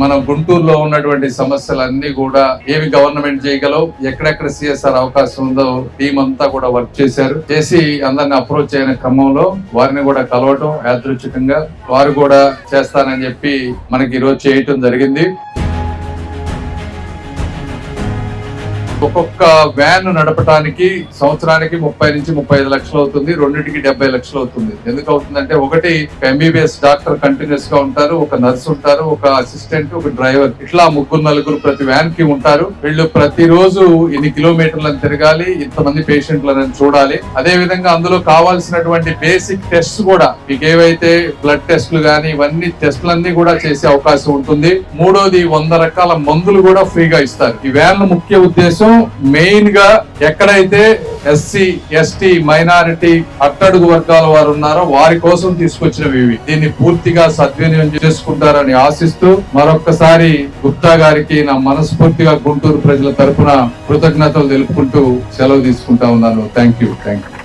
మన గుంటూరులో ఉన్నటువంటి సమస్యలన్నీ కూడా ఏమి గవర్నమెంట్ చేయగలవు? ఎక్కడెక్కడ సిఎస్ఆర్ అవకాశం ఉందో టీం అంతా కూడా వర్క్ చేశారు. చేసి అందరిని అప్రోచ్ అయిన క్రమంలో వారిని కూడా కలవటం యాదృచ్ఛికంగా వారు కూడా చేస్తానని చెప్పి మనకి ఈరోజు చేయటం జరిగింది. ఒక్కొక్క వ్యాన్ నడపడానికి సంవత్సరానికి ముప్పై నుంచి ముప్పై ఐదు లక్షలు అవుతుంది రెండింటికి డెబ్బై లక్షలు అవుతుంది. ఎందుకు అవుతుందంటే ఒకటి ఎంబీబీఎస్ డాక్టర్ కంటిన్యూస్గా ఉంటారు ఒక నర్స్ ఉంటారు ఒక అసిస్టెంట్ ఒక డ్రైవర్ ఇట్లా ముగ్గురు నలుగురు ప్రతి వ్యాన్కి ఉంటారు. వీళ్ళు ప్రతిరోజు ఇన్ని కిలోమీటర్లను తిరగాలి ఇంతమంది పేషెంట్లను చూడాలి. అదే విధంగా అందులో కావాల్సినటువంటి బేసిక్ టెస్ట్ కూడా మీకు ఏవైతే బ్లడ్ టెస్ట్లు గానీ ఇవన్నీ టెస్ట్లన్నీ కూడా చేసే అవకాశం ఉంటుంది. మూడోది వంద రకాల మందులు కూడా ఫ్రీగా ఇస్తారు. ఈ వ్యాన్ల ముఖ్య ఉద్దేశం మెయిన్గా ఎక్కడైతే ఎస్సీ ఎస్టీ మైనారిటీ అట్టడుగు వర్గాల వారు ఉన్నారో వారి కోసం తీసుకొచ్చినవి ఇవి. దీన్ని పూర్తిగా సద్వినియోగం చేసుకుంటారని ఆశిస్తూ మరొక్కసారి గుప్తా గారికి నా మనస్ఫూర్తిగా గుంటూరు ప్రజల తరఫున కృతజ్ఞతలు తెలుపుకుంటూ సెలవు తీసుకుంటా ఉన్నాను. Thank you thank you